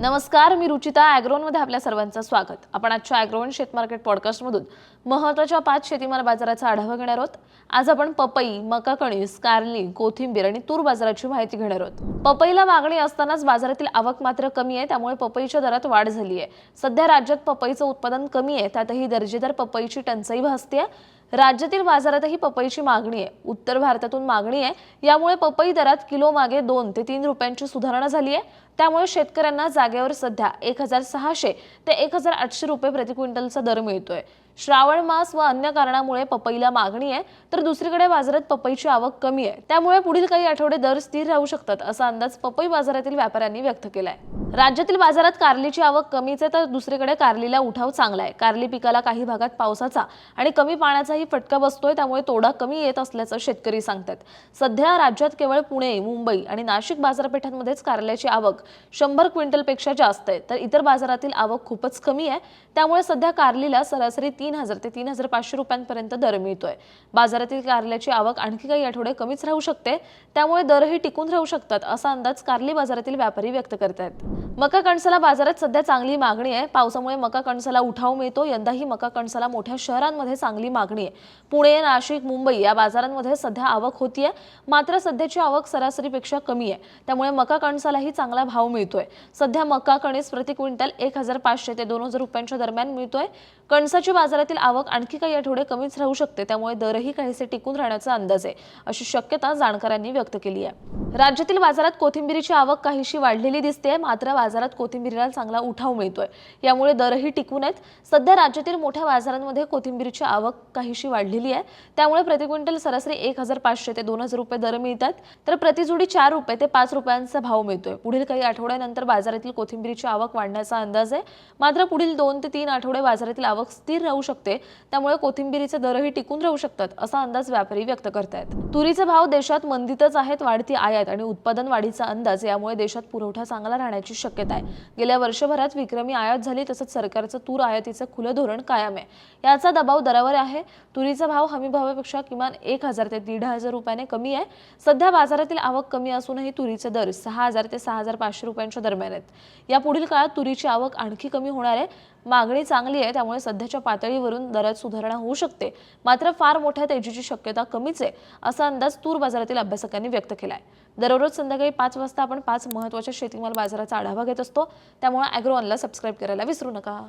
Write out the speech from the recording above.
नमस्कार मी रुचिता ॲग्रोनमध्ये आपल्या सर्वांचं स्वागत. आपण आजच्या ॲग्रोन शेतमार्केट पॉडकास्टमधून महत्त्वाच्या पाच शेतीमाल बाजाराचा आढावा घेणार आहोत. आज आपण पपई मका कणीस कारली कोथिंबीर आणि तूर बाजाराची माहिती घेणार आहोत. पपईला मागणी असतानाच बाजारातील आवक मात्र कमी आहे त्यामुळे पपईच्या दरात वाढ झाली आहे. सध्या राज्यात पपईचं उत्पादन कमी आहे त्यातही दर्जेदार पपईची टंचाई भासते आहे. राज्यातील बाजारातही पपईची मागणी आहे. उत्तर भारतातून मागणी आहे. यामुळे पपई दरात किलो मागे दोन ते तीन रुपयांची सुधारणा झाली आहे. त्यामुळे शेतकऱ्यांना जागेवर सध्या एक हजार सहाशे ते एक हजार आठशे रुपये प्रति क्विंटलचा दर मिळतोय. श्रावण मास व अन्य कारणामुळे पपईला मागणी आहे तर दुसरीकडे बाजारात पपईची आवक कमी आहे. त्यामुळे पुढील काही आठवडे दर स्थिर राहू शकतात असा अंदाज पपई बाजारातील व्यापाऱ्यांनी व्यक्त केलाय. राज्यातील बाजारात कारलीची आवक कमीच आहे तर दुसरीकडे कारलीला उठाव चांगला आहे. कारली पिकाला काही भागात पावसाचा आणि कमी पाण्याचाही फटका बसतोय त्यामुळे तोडा कमी येत असल्याचं शेतकरी सांगतात. सध्या राज्यात केवळ पुणे मुंबई आणि नाशिक बाजारपेठांमध्येच कारल्याची आवक शंभर क्विंटलपेक्षा जास्त आहे तर इतर बाजारातील आवक खूपच कमी आहे. त्यामुळे सध्या कारलीला सरासरी तीन तीन हजार ते तीन हजार पाचशे रुपयांपर्यंत दर मिळतोय. बाजारातील कारल्याची आवक आणखी काही आठवडे कमीच राहू शकते. त्यामुळे दरही टिकून राहू शकतात असा अंदाज कारली बाजारातील व्यापारी व्यक्त करतायत. मका कणसाला बाजारात सध्या चांगली मागणी आहे. पावसामुळे मका कणसाला उठाव मिळतो. यंदाही मका कणसाला मोठ्या शहरांमध्ये चांगली मागणी आहे. पुणे नाशिक मुंबई या बाजारांमध्ये सध्या आवक होतीये. मात्र सध्याची आवक सरासरीपेक्षा कमी आहे. त्यामुळे मका कणसालाही चांगला भाव मिळतोय. सध्या मका कणीस प्रति क्विंटल एक हजार पाचशे ते दोन हजार रुपयांच्या दरम्यान मिळतोय. कणसाची बाजारातील आवक आणखी काही आठवडे कमीच राहू शकते. त्यामुळे दरही काहीसे टिकून राहण्याचा अंदाज आहे अशी शक्यता जाणकारांनी व्यक्त केली आहे. राज्यातील बाजारात कोथिंबिरीची आवक काहीशी वाढलेली दिसते मात्र बाजारात कोथिंबीरीला चांगला उठाव मिळतोय. यामुळे दरही टिकून आहेत. सध्या राज्यातील मोठ्या बाजारांमध्ये कोथिंबीरीची आवक काहीशी वाढलेली आहे. त्यामुळे प्रति क्विंटल सरासरी एक हजार पाचशे ते दोन हजार रुपये दर मिळतात. तर प्रतिजुडी चार रुपये ते पाच रुपयांचा भाव मिळतोय. पुढील काही आठवड्यानंतर बाजारातील कोथिंबिरीची आवक वाढण्याचा अंदाज आहे. मात्र पुढील दोन ते तीन आठवडे बाजारातील आवक स्थिर राहू शकते. त्यामुळे कोथिंबिरीचे दरही टिकून राहू शकतात असा अंदाज व्यापारी व्यक्त करतायत. तुरीचे भाव देशात मंदीतच आहेत वाढती आयात आणि उत्पादन वाढीचा अंदाज यामुळे देशात पुरवठा चांगला राहण्याची शक्यता आहे. गेल्या वर्षभरात विक्रमी आयात झाली तसंच सरकारचं तूर आयातीचं खुलं धोरण कायम आहे. याचा दबाव दरावर आहे. तुरीचा भाव हमी भावापेक्षा किमान एक हजार ते दीड हजार रुपयाने कमी आहे. सध्या बाजारातील आवक कमी असूनही तुरीचे दर सहा हजार ते सहा हजार पाचशे रुपयांच्या दरम्यान आहेत. या पुढील काळात तुरीची आवक आणखी कमी होणार आहे. मागणी चांगली आहे त्यामुळे सध्याच्या पातळीवरून दरात सुधारणा होऊ शकते. मात्र फार मोठ्या तेजीची शक्यता कमीच आहे असा अंदाज तूर बाजारातील अभ्यासकांनी व्यक्त केला आहे दररोज संध्याकाळी पाच वाजता आपण पाच महत्त्वाच्या शेतीमाल बाजाराचा आढावा घेत असतो त्यामुळे अॅग्रोवनला सबस्क्राईब करायला विसरू नका.